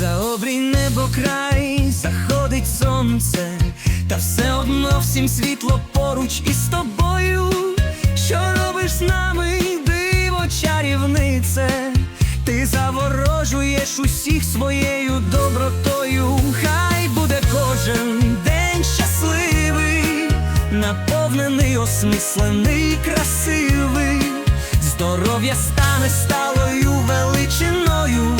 За обрій небо край заходить сонце, та все одно всім світло поруч із тобою. Що робиш з нами, диво чарівнице? Ти заворожуєш усіх своєю добротою. Хай буде кожен день щасливий, наповнений, осмислений, красивий. Здоров'я стане сталою величиною,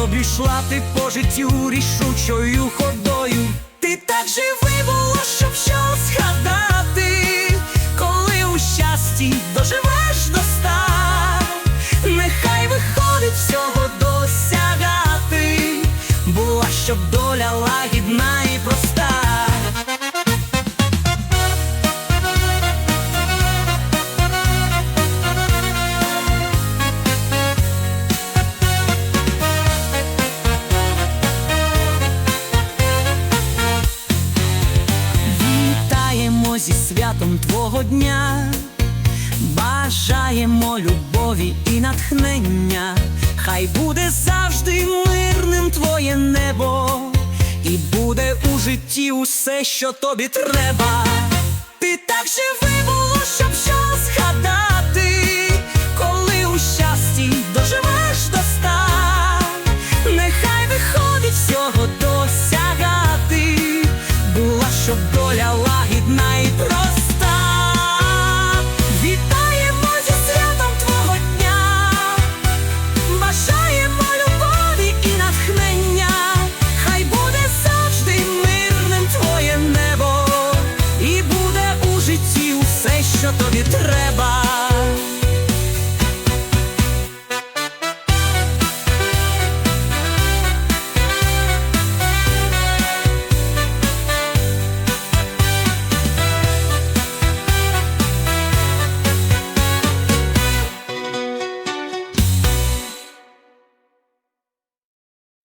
щоб ішла ти по життю рішучою ходою. Ти так живий було, щоб що згадати, коли у щасті доживеш до ста, нехай виходить всього досягати, була щоб доля лагідна і проста. Зі святом Твого дня, бажаємо любові і натхнення, хай буде завжди мирним Твоє небо, і буде у житті усе, що тобі треба. Ти так живи тобі треба.